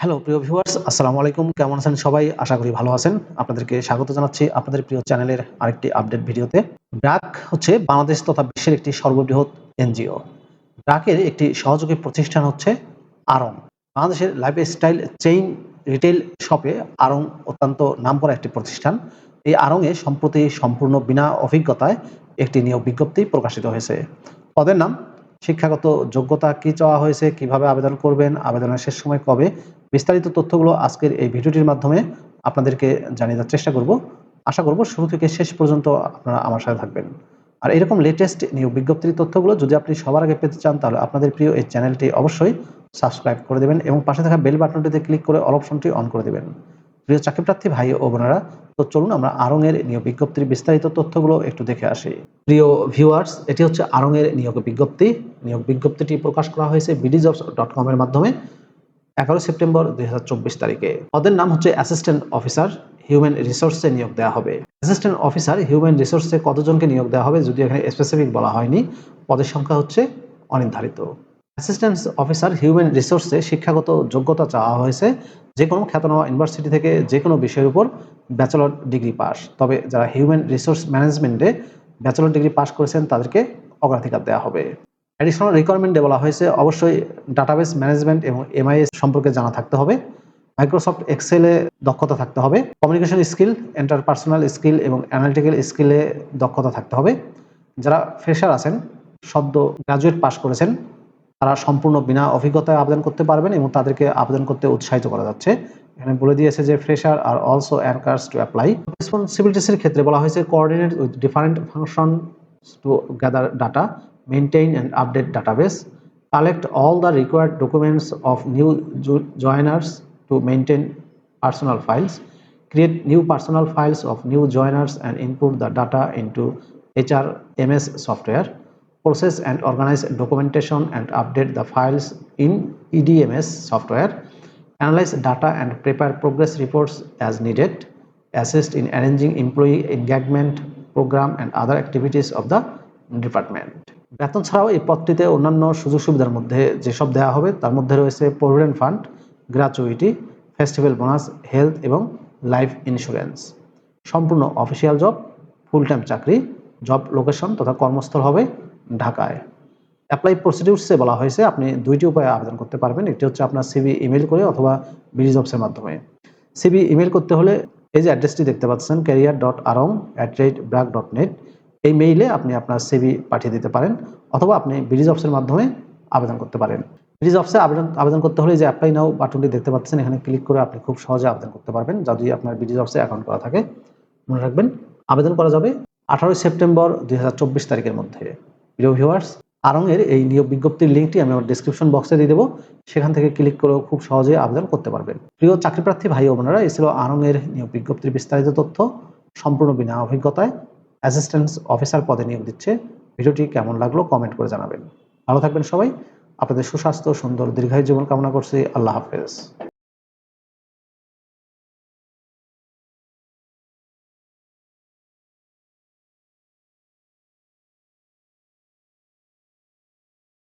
Hello প্রিয় viewers আসসালামু আলাইকুম। কেমন আছেন সবাই? আশা করি ভালো আছেন। আপনাদেরকে স্বাগত জানাচ্ছি আপনাদের প্রিয় চ্যানেলের আরেকটি আপডেট ভিডিওতে। ব্র্যাক হচ্ছে বাংলাদেশ তথা বিশ্বের একটি সর্ববৃহৎ এনজিও। ব্র্যাকের একটি সহযোগী প্রতিষ্ঠান হচ্ছে আরং। বাংলাদেশের লাইফস্টাইল চেইন রিটেল শপে আরং অত্যন্ত নামকরা একটি প্রতিষ্ঠান। এই আরংয়ে সম্প্রতি সম্পূর্ণ বিনা অভিজ্ঞতায় একটি নিয়োগ বিজ্ঞপ্তি প্রকাশিত হয়েছে। পদের নাম, শিক্ষাগত যোগ্যতা কি চাওয়া হয়েছে, কীভাবে আবেদন করবেন, আবেদনের শেষ সময় কবে বিস্তারিত তথ্যগুলো আজকের এই ভিডিওটির মাধ্যমে আপনাদেরকে জানিয়ে দেওয়ার চেষ্টা করব। আশা করব শুরু থেকে শেষ পর্যন্ত আপনারা আমার সাথে থাকবেন। আর এরকম লেটেস্ট নিয়োগ বিজ্ঞপ্তির তথ্যগুলো যদি আপনি সবার আগে পেতে চান, তাহলে আপনাদের প্রিয় এই চ্যানেলটি অবশ্যই সাবস্ক্রাইব করে দেবেন এবং পাশে থাকা বেল বাটনটিতে ক্লিক করে অল অপশনটি অন করে দেবেন। প্রিয় চাকরি প্রার্থী ভাই ও বোনেরা, তো চলুন আমরা আরঙের নিয়োগ বিজ্ঞপ্তির বিস্তারিত তথ্যগুলো একটু দেখে আসি। প্রিয় ভিউয়ার্স এটি হচ্ছে আরঙের নিয়োগ বিজ্ঞপ্তি। নিয়োগ বিজ্ঞপ্তিটি প্রকাশ করা হয়েছে বিডি জবস ডট কমের মাধ্যমে। এগারো সেপ্টেম্বর দুই তারিখে। পদের নাম হচ্ছে অ্যাসিস্ট্যান্ট অফিসার, হিউম্যান রিসোর্সে নিয়োগ দেওয়া হবে। অ্যাসিস্ট্যান্ট অফিসার, হিউম্যান রিসোর্সে কতজনকে নিয়োগ দেওয়া হবে যদি এখানে স্পেসিফিক বলা হয়নি, পদের সংখ্যা হচ্ছে অনির্ধারিত। অ্যাসিস্ট্যান্ট অফিসার, হিউম্যান রিসোর্সে শিক্ষাগত যোগ্যতা চাওয়া হয়েছে যে কোনো খ্যাতনামা ইউনিভার্সিটি থেকে যে কোনো বিষয়ের উপর ব্যাচেলর ডিগ্রি পাস। তবে যারা হিউম্যান রিসোর্স ম্যানেজমেন্টে ব্যাচেলর ডিগ্রি পাস করেছেন তাদেরকে অগ্রাধিকার দেওয়া হবে। অ্যাডিশনাল রিকোয়ারমেন্টে বলা হয়েছে, অবশ্যই ডাটাবেস ম্যানেজমেন্ট এবং এমআইএস সম্পর্কে জানা থাকতে হবে। মাইক্রোসফট এক্সেলে দক্ষতা থাকতে হবে। কমিউনিকেশন স্কিল পার্সোনাল স্কিল এবং অ্যানালিটিক্যাল স্কিলে দক্ষতা থাকতে হবে। যারা ফ্রেশার আছেন, সদ্য গ্রাজুয়েট পাস করেছেন, তারা সম্পূর্ণ বিনা অভিজ্ঞতায় আবেদন করতে পারবেন এবং তাদেরকে আবেদন করতে উৎসাহিত করা যাচ্ছে। এখানে বলে দিয়েছে যে ফ্রেশার আর অলসো অ্যানকার্স টু অ্যাপ্লাই রেসপন্সিবিলিটিসের ক্ষেত্রে বলা হয়েছে coordinate with different function to gather data maintain and update database, collect all the required documents of new joiners to maintain personal files, create new personal files of new joiners and input the data into HRMS software, process and organize documentation and update the files in EDMS software, analyze data and prepare progress reports as needed, assist in arranging employee engagement program and other activities of the department. বেতন ছাড়াও এই পদটিতে অন্যান্য সুযোগ সুবিধার মধ্যে যেসব দেওয়া হবে, তার মধ্যে রয়েছে provident fund gratuity festival bonus, health এবং লাইফ ইন্স্যুরেন্স। সম্পূর্ণ অফিসিয়াল জব ফুল টাইম চাকরি, জব লোকেশন তথা কর্মস্থল হবে ঢাকায়। অ্যাপ্লাই প্রসিডিউরসে বলা হয়েছে, আপনি দুইটি উপায়ে আবেদন করতে পারবেন। একটি হচ্ছে আপনার সিবি ইমেল করে অথবা বিডি জবসের মাধ্যমে। সিবি ইমেল করতে হলে এই যে অ্যাড্রেসটি দেখতে পাচ্ছেন career dot Aarong at rate BRAC dot net এই মেইলে আপনি আপনার সিভি পাঠিয়ে দিতে পারেন অথবা আপনি বিডিজ অফিসের মাধ্যমে আবেদন করতে পারেন। বিডিজ অফিসে আবেদন আবেদন করতে হলে যে অ্যাপ্লাই নাও বাটনটি দেখতে পাচ্ছেন, এখানে ক্লিক করে আপনি খুব সহজে আবেদন করতে পারবেন যদি আপনার বিডিজ অফিসে অ্যাকাউন্ট করা থাকে। মনে রাখবেন, আবেদন করা যাবে আঠারোই সেপ্টেম্বর দুই হাজার চব্বিশ তারিখের মধ্যে। প্রিয় ভিউয়ার্স আরঙের এই নিয়োগ বিজ্ঞপ্তির লিঙ্কটি আমি আমার ডিসক্রিপশন বক্সে দিয়ে দেবো। সেখান থেকে ক্লিক করেও খুব সহজে আবেদন করতে পারবেন। প্রিয় চাকরি প্রার্থী ভাই ও বোনেরা এই ছিল আরঙের নিয়োগ বিজ্ঞপ্তির বিস্তারিত তথ্য। সম্পূর্ণ বিনা অভিজ্ঞতায় অ্যাসিস্ট্যান্ট অফিসার পদে নিয়োগ দিচ্ছে। ভিডিওটি কেমন লাগল কমেন্ট করে জানাবেন। ভালো থাকবেন সবাই। আপনাদের সুস্বাস্থ্য, সুন্দর, দীর্ঘায়ু জীবন কামনা করছি। আল্লাহ হাফেজ।